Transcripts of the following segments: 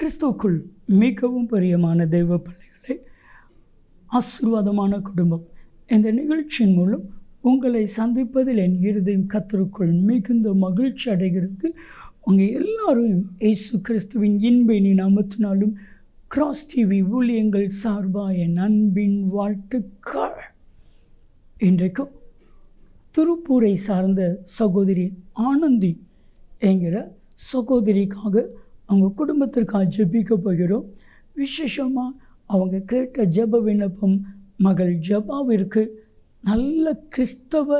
கிறிஸ்துவுக்குள் மிகவும் பிரியமான தெய்வ பிள்ளைகளை ஆசீர்வாதமான குடும்பம். இந்த நிகழ்ச்சியின் மூலம் உங்களை சந்திப்பதில் என் இருதயம் கத்தருக்குள் மிகுந்த மகிழ்ச்சி அடைகிறது. உங்கள் எல்லாரும் இயேசு கிறிஸ்துவின் இன்பினி நாமத்தினாலும் கிராஸ் டிவி ஊழியங்கள் சார்பாக என் அன்பின் வாழ்த்துக்கள். இன்றைக்கும் திருப்பூரை சார்ந்த சகோதரி ஆனந்தி என்கிற சகோதரிக்காக அவங்க குடும்பத்திற்காக ஜெபிக்க போகிறோம். விசேஷமாக அவங்க கேட்ட ஜெப விண்ணப்பம் மகள் ஜபாவிற்கு நல்ல கிறிஸ்தவ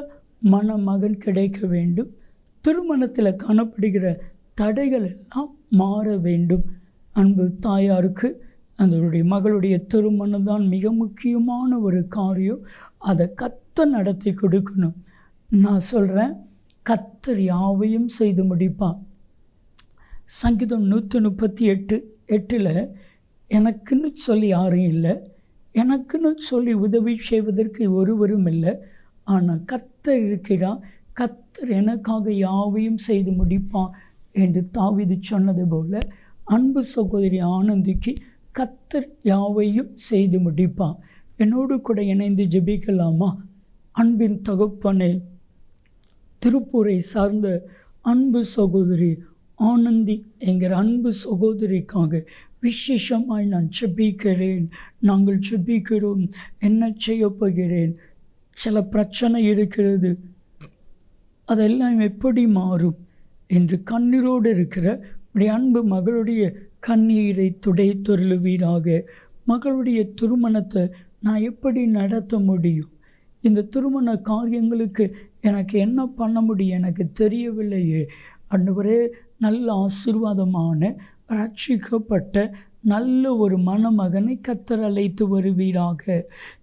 மணமகன் கிடைக்க வேண்டும். திருமணத்தில் காணப்படுகிற தடைகள் எல்லாம் மாற வேண்டும். அன்பு தாயாருக்கு அதனுடைய மகளுடைய திருமணம் தான் மிக முக்கியமான ஒரு காரியம். அதை கத்த நடத்தி கொடுக்கணும். நான் சொல்கிறேன் கத்தர் யாவையும் செய்து முடிப்பான் சங்கீதம் நூற்றி முப்பத்தி எட்டு எட்டில் எனக்குன்னு சொல்லி யாரும் இல்லை. எனக்குன்னு சொல்லி உதவி செய்வதற்கு ஒருவரும் இல்லை. ஆனால் கத்தர் இருக்கிறான் கத்தர் எனக்காக யாவையும் செய்து முடிப்பான் என்று தாவிது சொன்னது போல அன்பு சகோதரி ஆனந்திக்கு கத்தர் யாவையும் செய்து முடிப்பான் என்னோடு கூட இணைந்து ஜெபிக்கலாமா? அன்பின் தகப்பனே திருப்பூரை சார்ந்த அன்பு சகோதரி ஆனந்தி எங்கள் அன்பு சகோதரிக்காக விசேஷமாய் நான் செபிக்கிறேன் நாங்கள் செபிக்கிறோம் என்ன செய்ய போகிறேன்? சில பிரச்சனை இருக்கிறது. அதெல்லாம் எப்படி மாறும்? என்று கண்ணீரோடு இருக்கிற உடைய அன்பு மகளுடைய கண்ணீரை துடைத்தொருளுவீராக. மகளுடைய திருமணத்தை நான் எப்படி நடத்த முடியும்? இந்த திருமண காரியங்களுக்கு எனக்கு என்ன பண்ண முடியும்? எனக்கு தெரியவில்லையே. அன்றுவரே நல்ல ஆசீர்வாதமான ரட்சிக்கப்பட்ட நல்ல ஒரு மணமகனை கத்தர் அழைத்து வருவீராக.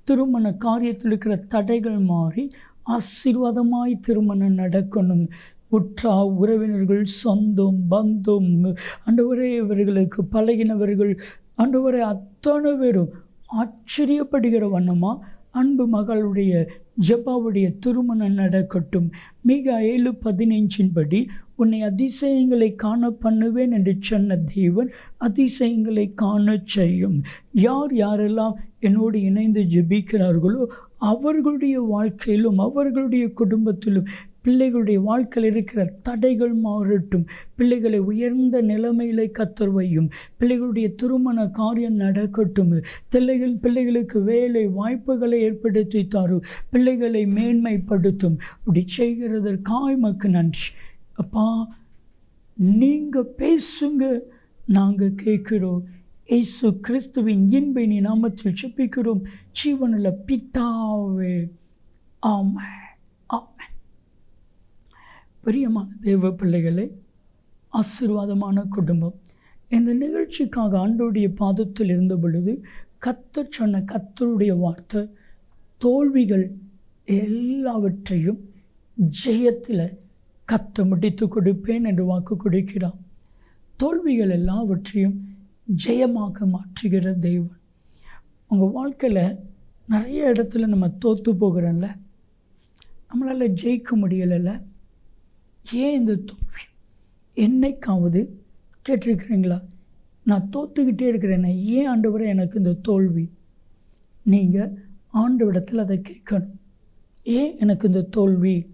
திருமண காரியத்தில் இருக்கிற தடைகள் மாறி ஆசீர்வாதமாய் திருமணம் நடக்கணும். உற்றா உறவினர்கள் சொந்தம் பந்தம் அண்டவரே இவர்களுக்கு பழகினவர்கள் அண்டவரே அத்தனை பேரும் ஆச்சரியப்படுகிற வண்ணமாக அன்பு மகளுடைய ஜப்பாவுடைய திருமணம் நடக்கட்டும். மிக ஏழு பதினைஞ்சின்படி உன்னை அதிசயங்களை காண பண்ணுவேன் என்று சொன்ன தேவன் அதிசயங்களை காண செய்யும். யார் யாரெல்லாம் என்னோடு இணைந்து ஜெபிக்கிறார்களோ அவர்களுடைய வாழ்க்கையிலும் அவர்களுடைய குடும்பத்திலும் பிள்ளைகளுடைய வாழ்க்கையில் இருக்கிற தடைகள் மாறட்டும். பிள்ளைகளை உயர்ந்த நிலைமையிலே கத்தர்வையும் பிள்ளைகளுடைய திருமண காரியம் நடக்கட்டும். பிள்ளைகள் பிள்ளைகளுக்கு வேலை வாய்ப்புகளை ஏற்படுத்தி தாரும். பிள்ளைகளை மேன்மைப்படுத்தும். அப்படி செய்கிறதற்காய் மக்கு நன்றி. அப்பா நீங்கள் பேசுங்க. நாங்கள் கேட்குறோம். இயேசு கிறிஸ்துவின் இன்பினி நாமத்தில் செப்பிக்கிறோம் ஜீவனில் பித்தாவே ஆமாம் பிரியமான தேவ பிள்ளைகளே ஆசீர்வாதமான குடும்பம். இந்த நிகழ்ச்சிக்காக ஆண்டோடைய பாதத்தில் இருந்த பொழுது கத்த சொன்ன கத்தருடைய வார்த்தை தோல்விகள் எல்லாவற்றையும் ஜெயத்தில் கத்த முடித்து கொடுப்பேன் என்று வாக்கு கொடுக்கிறான் தோல்விகள் எல்லாவற்றையும் ஜெயமாக மாற்றுகிற தெய்வன் உங்கள் வாழ்க்கையில் நிறைய இடத்துல நம்ம தோற்று போகிறோம்ல. நம்மளால் ஜெயிக்க முடியலைல்ல. ஏன் இந்த தோல்வி என்னைக்காவது கேட்டிருக்கிறீங்களா? நான் தோற்றுக்கிட்டே இருக்கிறேன். ஏன் ஆண்டவரை எனக்கு இந்த தோல்வி? நீங்கள் ஆண்டு விடத்தில் அதை கேட்கணும். ஏன் எனக்கு இந்த தோல்வி?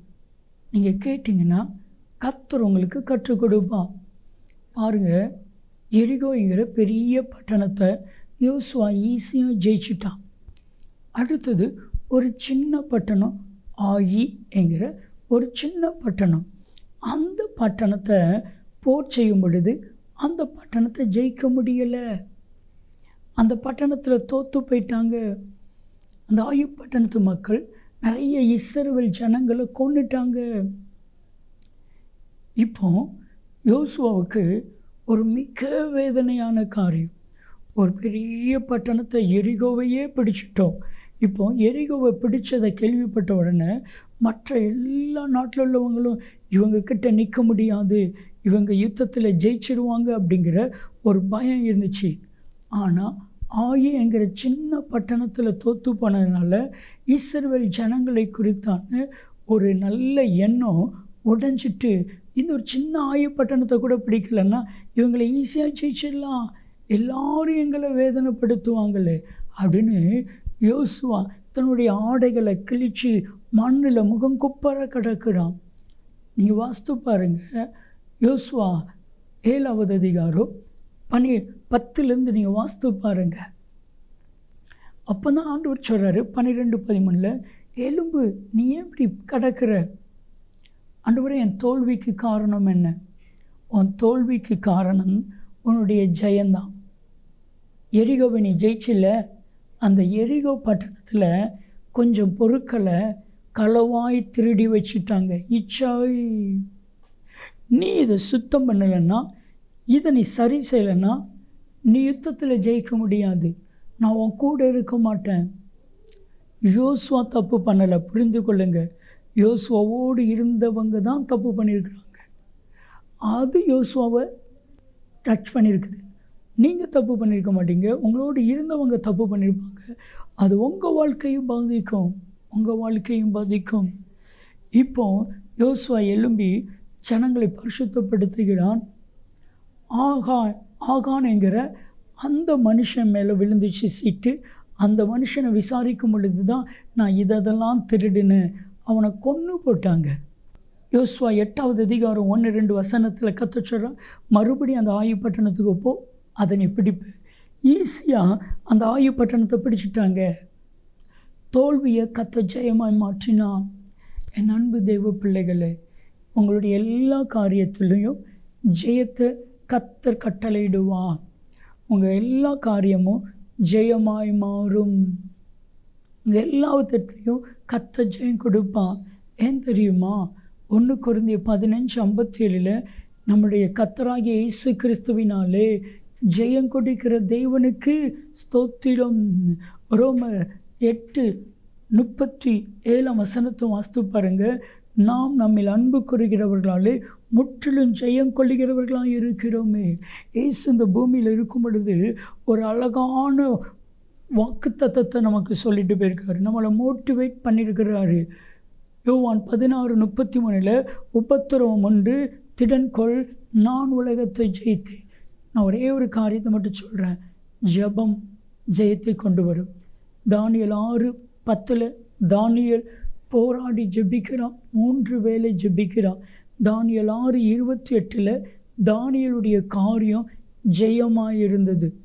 நீங்கள் கேட்டிங்கன்னா கத்தர் உங்களுக்கு கற்றுக் கொடுப்பான் பாருங்கள் எரிகோங்கிற பெரிய பட்டணத்தை யோசுவா ஈஸியாக ஜெயிச்சிட்டான். அடுத்தது ஒரு சின்ன பட்டணம் ஆயி என்கிற ஒரு சின்ன பட்டணம். அந்த பட்டணத்தை போர் செய்யும் பொழுது அந்த பட்டணத்தை ஜெயிக்க முடியலை. அந்த பட்டணத்தில் தோற்று போயிட்டாங்க. அந்த ஆயு பட்டணத்து மக்கள் நிறைய இஸ்ரவேல் ஜனங்களை கொண்டுட்டாங்க இப்போ யோசுவாவுக்கு ஒரு மிக வேதனையான காரியம். ஒரு பெரிய பட்டணத்தை எரிகோவையே பிடிச்சிட்டோம். இப்போ எரிகோவை பிடிச்சதை கேள்விப்பட்ட உடனே மற்ற எல்லா நாட்டில் உள்ளவங்களும் இவங்கக்கிட்ட நிற்க முடியாது இவங்க யுத்தத்தில் ஜெயிச்சிருவாங்க அப்படிங்கிற ஒரு பயம் இருந்துச்சு. ஆனால் ஆயி என்கிற சின்ன பட்டணத்தில் தோற்று போனதுனால இஸ்ரவேல் ஜனங்களை குறித்தான ஒரு நல்ல எண்ணம் உடைஞ்சிட்டு இந்த ஒரு சின்ன ஆயு பட்டணத்தை கூட பிடிக்கலன்னா இவங்களை ஈஸியாக ஜெயிச்சிடலாம் எல்லாரும் எங்களை வேதனைப்படுத்துவாங்களே அப்படின்னு யோசுவா தன்னுடைய ஆடைகளை கிழிச்சு மண்ணில் முகம் குப்பர கிடக்குறான். நீங்கள் வாஸ்து பாருங்கள் யோசுவா ஏழாவது அதிகாரம் பனி பத்துலேருந்து நீங்கள் வாஸ்து பாருங்கள் அப்போ தான் ஆண்டவர் சொல்கிறாரு பன்னிரெண்டு பதிமூணில் எலும்பு நீ ஏன் இப்படி கிடக்கிற? ஆண்டவரே என் தோல்விக்கு காரணம் என்ன? உன் தோல்விக்கு காரணம் உன்னுடைய ஜெயந்தான். எரிகோவை நீ ஜெயிச்சில்ல? அந்த எரிகோ பட்டணத்தில் கொஞ்சம் பொருட்களை களவாய் திருடி வச்சுட்டாங்க. இச்சாய் நீ இதை சுத்தம் பண்ணலைன்னா இதை நீ சரி செய்யலைன்னா நீ யுத்தத்தில் ஜெயிக்க முடியாது. நான் உன் கூட இருக்க மாட்டேன். யோசுவா தப்பு பண்ணலை. புரிந்து கொள்ளுங்க. யோசுவாவோடு இருந்தவங்க தான் தப்பு பண்ணியிருக்கிறாங்க. அது யோசுவாவை டச் பண்ணியிருக்குது நீங்கள் தப்பு பண்ணியிருக்க மாட்டீங்க. உங்களோடு இருந்தவங்க தப்பு பண்ணியிருப்பாங்க அது உங்கள் வாழ்க்கையும் பாதிக்கும். உங்கள் வாழ்க்கையும் பாதிக்கும். இப்போ யோசுவா எழும்பி ஜனங்களை பரிசுத்தப்படுத்துகிறான். ஆகா ஆகான் என்கிற அந்த மனுஷன் மேலே விழுந்துச்சு சீட்டு. அந்த மனுஷனை விசாரிக்கும் பொழுது தான் நான் இதெல்லாம் திருடினேன் அவனை கொன்று போட்டாங்க. யோசுவா எட்டாவது அதிகாரம் ஒன்று ரெண்டு வசனத்தில் கற்று மறுபடியும் அந்த ஆயு பட்டணத்துக்கு போ. அதனை பிடிப்பு ஈஸியாக அந்த ஆயு பட்டணத்தை பிடிச்சிட்டாங்க. தோல்வியை கத்த ஜெயமாய் மாற்றினான் என் அன்பு தெய்வ பிள்ளைகளே உங்களுடைய எல்லா காரியத்திலையும் ஜெயத்தை கத்தர் கட்டளையிடுவான் உங்கள் எல்லா காரியமும் ஜெயமாய் மாறும். உங்கள் எல்லாத்திலையும் கத்த ஜெயம் கொடுப்பான் ஏன் தெரியுமா? ஒன்று குறைந்த பதினஞ்சு ஐம்பத்தி ஏழில் நம்முடைய கத்தராகிய இயேசு கிறிஸ்துவினாலே ஜெயம் கொடுக்கிற தேவனுக்கு ஸ்தோத்திரம். ரோம எட்டு முப்பத்தி ஏழாம் வசனத்தை வாஸ்து பாருங்கள் நாம் நம்மில் அன்பு கூறுகிறவர்களாலே முற்றிலும் ஜெயம் கொள்ளுகிறவர்களாக இருக்கிறோமே. ஏசு இந்த பூமியில் இருக்கும் பொழுது ஒரு அழகான வாக்கு தத்தத்தை நமக்கு சொல்லிட்டு போயிருக்காரு. நம்மளை மோட்டிவேட் பண்ணியிருக்கிறாரு. யோவான் பதினாறு முப்பத்தி மூணில் உபத்திரவம் ஒன்று திடன்கொள் நான் உலகத்தை ஜெயித்தேன். நான் ஒரே ஒரு காரியத்தை மட்டும் சொல்கிறேன் ஜபம் ஜெயத்தை கொண்டு வரும். தானியல் ஆறு பத்தில் தானியல் போராடி ஜெபிக்கிறான். மூன்று வேலை ஜெபிக்கிறான். தானியல் ஆறு இருபத்தி எட்டில் தானியலுடைய காரியம் ஜெயமாக இருந்தது.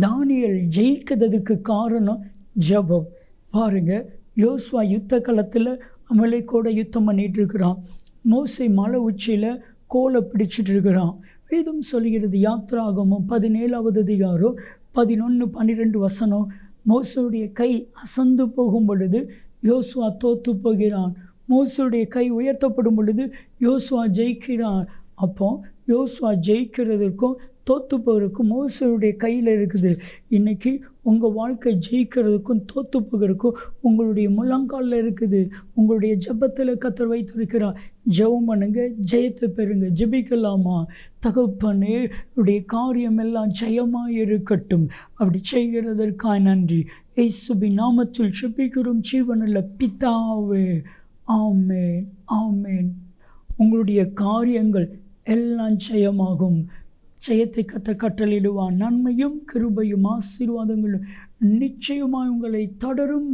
தானியல் ஜெயிக்கிறதுக்கு காரணம் ஜபம். பாருங்கள் யோசுவா யுத்த காலத்தில் அமலை கூட யுத்தம் பண்ணிகிட்டு இருக்கிறான். மோசை மலை உச்சியில் கோலை பிடிச்சிட்டு இருக்கிறான். வேதம் சொல்கிறது யாத்ராகமும் பதினேழாவது அதிகாரம் பதினொன்று பன்னிரெண்டு வசனம். மோசனுடைய கை அசந்து போகும் பொழுது யோசுவா தோத்து போகிறான். மோசனுடைய கை உயர்த்தப்படும் பொழுது யோசுவா ஜெயிக்கிறான். அப்போ யோசுவா ஜெயிக்கிறதுக்கும் தோற்று போகிறதுக்கும் மோசனுடைய கையில் இருக்குது. இன்றைக்கி உங்கள் வாழ்க்கை ஜெயிக்கிறதுக்கும் தோற்று போகிறதுக்கும் உங்களுடைய முழங்காலில் இருக்குது. உங்களுடைய ஜபத்தில் கத்தர் வைத்திருக்கிறார். ஜெபம் பண்ணுங்க ஜெயத்தை பெறுங்க ஜெபிக்கலாமா? தகப்பனே உடைய காரியம் எல்லாம் ஜெயமாக இருக்கட்டும் அப்படி செய்கிறதற்காக நன்றி. ஏசுபி நாமத்தில் ஜெபிக்கிறோம் ஜீவனில் பிதாவே. ஆமேன் ஆமேன். உங்களுடைய காரியங்கள் எல்லாம் ஜெயமாகும். ஜெயத்தை கத்த கட்டளிடுவான் நன்மையும் கிருபையும் ஆசீர்வாதங்களும் நிச்சயமாக உங்களை தொடரும்.